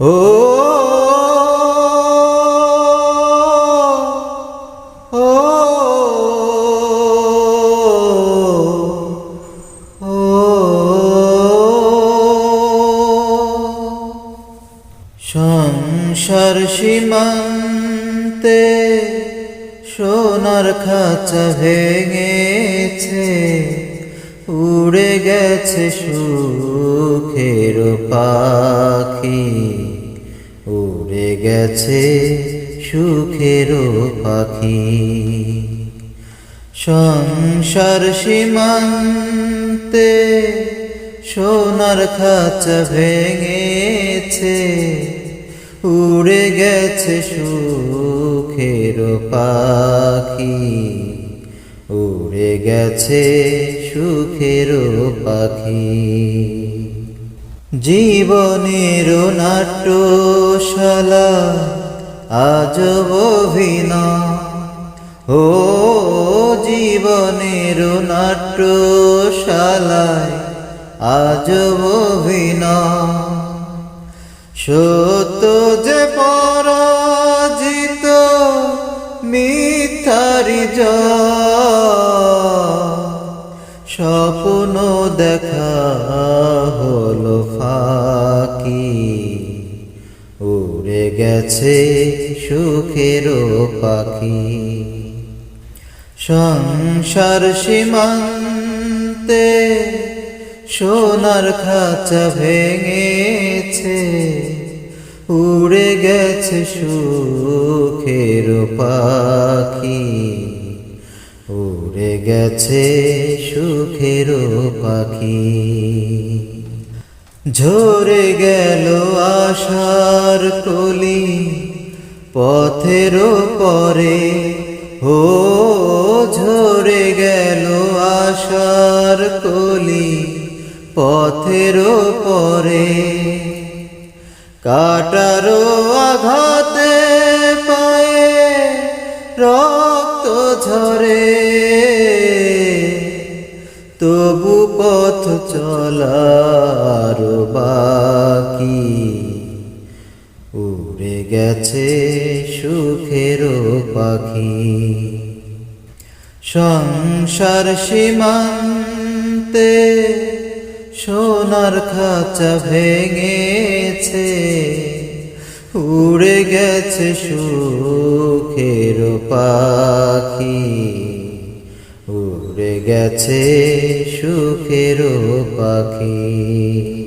ও সংসার সীমান্তে সোনার খাঁচা ভেঙেছে উড়ে গেছে সুখের উড়ে গেছে সুখের পাখি। সংসার সীমান্তে সোনার খাঁচা ভেঙেছে, উড়ে গেছে সুখের পাখি। উড়ে গেছে সুখের পাখি। জীবনের নাট্যশালা, আজ অভিনয়। ও জীবনের নাট্যশালায় আজ অভিনয়। সত্য যে পরাজিত মিথ্যারি স্বপ্ন দেখা হলো। ফাঁকি উড়ে গেছে সুখের পাখি। সংসার সীমান্তে সোনার খাঁচা ভেঙেছে। উড়ে গেছে সুখের পাখি। উড়ে গেছে সুখের পাখি। ঝরে গেল আশার কলি, পথের পরে ও ঝরে গেল আশার কলি, পথের পরে। কাটারো আঘাতে পায়ে রক্ত ঝরে। তবু পথ চলার বাকি। উড়ে গেছে সুখের পাখি। সংসার সীমান্তে সোনার খাঁচা ভেঙেছে। উড়ে গেছে সুখের পাখি। গেছে সুখের পাখি।